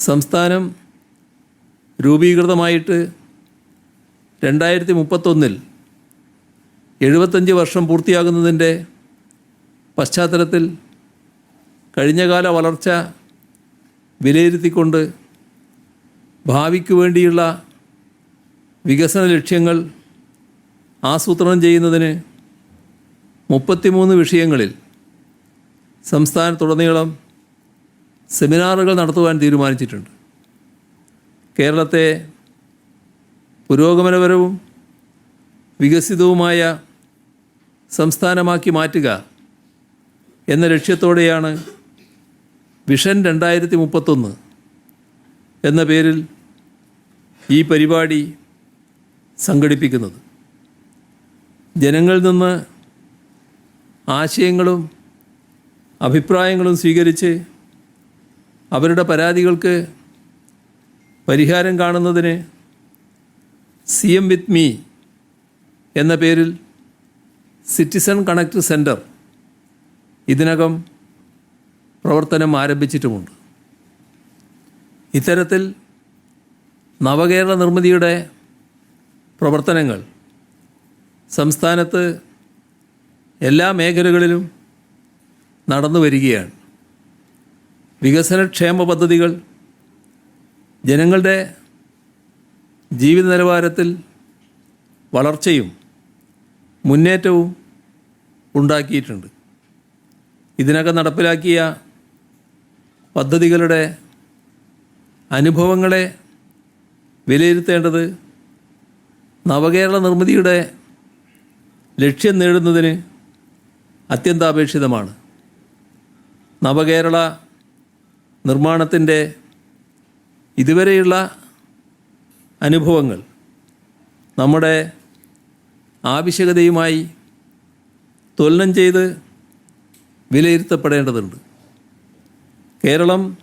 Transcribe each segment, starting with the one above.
സംസ്ഥാനം രൂപീകൃതമായിട്ട് രണ്ടായിരത്തി മുപ്പത്തൊന്നിൽ എഴുപത്തഞ്ച് വർഷം പൂർത്തിയാകുന്നതിന്റെ പശ്ചാത്തലത്തിൽ കഴിഞ്ഞകാല വളർച്ച വിലയിരുത്തിക്കൊണ്ട് ഭാവിക്ക് വേണ്ടിയുള്ള വികസന ലക്ഷ്യങ്ങൾ ആസൂത്രണം ചെയ്യുന്നതിന് മുപ്പത്തിമൂന്ന് വിഷയങ്ങളിൽ സംസ്ഥാനത്തുടനീളം സെമിനാറുകൾ നടത്തുവാൻ തീരുമാനിച്ചിട്ടുണ്ട്. കേരളത്തെ പുരോഗമനപരവും വികസിതവുമായ സംസ്ഥാനമാക്കി മാറ്റുക എന്ന ലക്ഷ്യത്തോടെയാണ് വിഷൻ രണ്ടായിരത്തി മുപ്പത്തൊന്ന് എന്ന പേരിൽ ഈ പരിപാടി സംഘടിപ്പിക്കുന്നത്. ജനങ്ങളിൽ നിന്ന് ആശയങ്ങളും അഭിപ്രായങ്ങളും സ്വീകരിച്ച് അവരുടെ പരാതികൾക്ക് പരിഹാരം കാണുന്നതിന് സി എം വിത്ത് മീ എന്ന പേരിൽ സിറ്റിസൺ കണക്ട് സെന്റർ ഇതിനകം പ്രവർത്തനം ആരംഭിച്ചിട്ടുമുണ്ട്. ഇത്തരത്തിൽ നവകേരള നിർമ്മിതിയുടെ പ്രവർത്തനങ്ങൾ സംസ്ഥാനത്ത് എല്ലാ മേഖലകളിലും നടന്നു വരികയാണ് വികസനക്ഷേമ പദ്ധതികൾ ജനങ്ങളുടെ ജീവിത നിലവാരത്തിൽ വളർച്ചയും മുന്നേറ്റവും ഉണ്ടാക്കിയിട്ടുണ്ട്. ഇതിനകം നടപ്പിലാക്കിയ പദ്ധതികളുടെ അനുഭവങ്ങളെ വിലയിരുത്തേണ്ടത് നവകേരള നിർമ്മിതിയുടെ ലക്ഷ്യം നേടുന്നതിന് അത്യന്താപേക്ഷിതമാണ്. നവകേരള നിർമ്മാണത്തിന്റെ ഇതുവരെയുള്ള അനുഭവങ്ങൾ നമ്മുടെ ആവശ്യകതയുമായി തുലനം ചെയ്ത് വിലയിരുത്തപ്പെടേണ്ടതുണ്ട്. കേരളം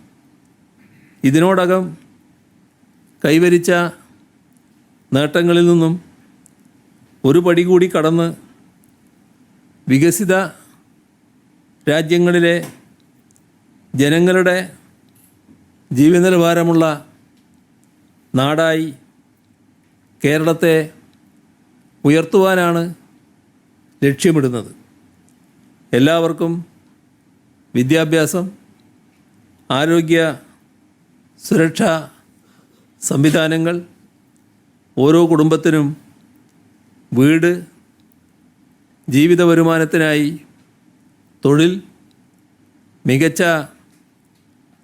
ഇതിനോടകം കൈവരിച്ച നേട്ടങ്ങളിൽ നിന്നും ഒരു പടി കൂടി കടന്ന് വികസിത രാജ്യങ്ങളിലെ ജനങ്ങളുടെ ജീവിത നിലവാരമുള്ള നാടായി കേരളത്തെ ഉയർത്തുവാനാണ് ലക്ഷ്യമിടുന്നത്. എല്ലാവർക്കും വിദ്യാഭ്യാസം ആരോഗ്യ സുരക്ഷാ സംവിധാനങ്ങൾ ഓരോ കുടുംബത്തിനും വീട് ജീവിത വരുമാനത്തിനായി തൊഴിൽ മികച്ച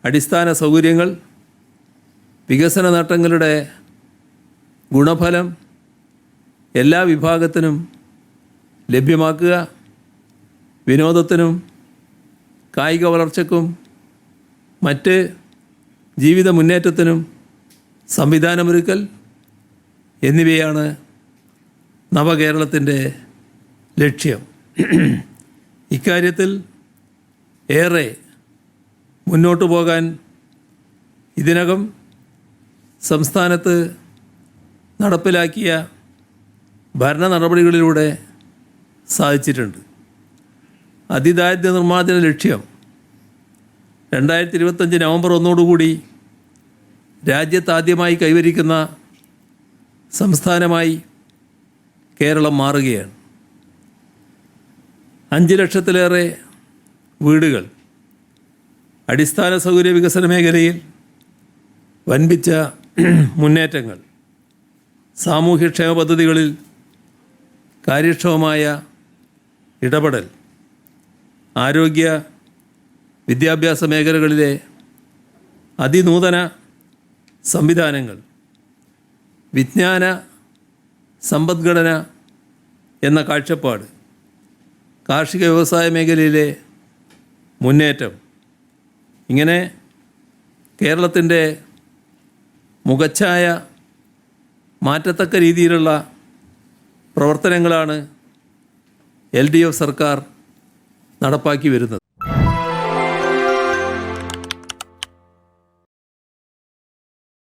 അടിസ്ഥാന സൗകര്യങ്ങൾ വികസന നേട്ടങ്ങളുടെ ഗുണഫലം എല്ലാ വിഭാഗത്തിനും ലഭ്യമാക്കുക വിനോദത്തിനും കായിക വളർച്ചയ്ക്കും മറ്റ് ജീവിത മുന്നേറ്റത്തിനും സംവിധാനമൊരുക്കൽ എന്നിവയാണ് നവകേരളത്തിന്റെ ലക്ഷ്യം. ഇക്കാര്യത്തിൽ ഏറെ മുന്നോട്ടു പോകാൻ ഇതിനകം സംസ്ഥാനത്ത് നടപ്പിലാക്കിയ ഭരണ നടപടികളിലൂടെ സാധിച്ചിട്ടുണ്ട്. അതിദാരിദ്ര്യ നിർമ്മാർജന ലക്ഷ്യം രണ്ടായിരത്തി ഇരുപത്തഞ്ച് നവംബർ ഒന്നോടുകൂടി രാജ്യത്താദ്യമായി കൈവരിക്കുന്ന സംസ്ഥാനമായി കേരളം മാറുകയാണ്. അഞ്ച് ലക്ഷത്തിലേറെ വീടുകൾ അടിസ്ഥാന സൗകര്യ വികസന മേഖലയിൽ വൻപിച്ച മുന്നേറ്റങ്ങൾ. സാമൂഹ്യക്ഷേമ പദ്ധതികളിൽ കാര്യക്ഷമമായ ഇടപെടൽ. ആരോഗ്യ വിദ്യാഭ്യാസ മേഖലകളിലെ അതിനൂതന സംവിധാനങ്ങൾ. വിജ്ഞാന സമ്പദ്ഘടന എന്ന കാഴ്ചപ്പാട്. കാർഷിക വ്യവസായ മേഖലയിലെ മുന്നേറ്റം. ഇങ്ങനെ കേരളത്തിന്റെ മുഖച്ഛായ മാറ്റത്തക്ക രീതിയിലുള്ള പ്രവർത്തനങ്ങളാണ് എൽ ഡി എഫ് സർക്കാർ നടപ്പാക്കി വരുന്നത്.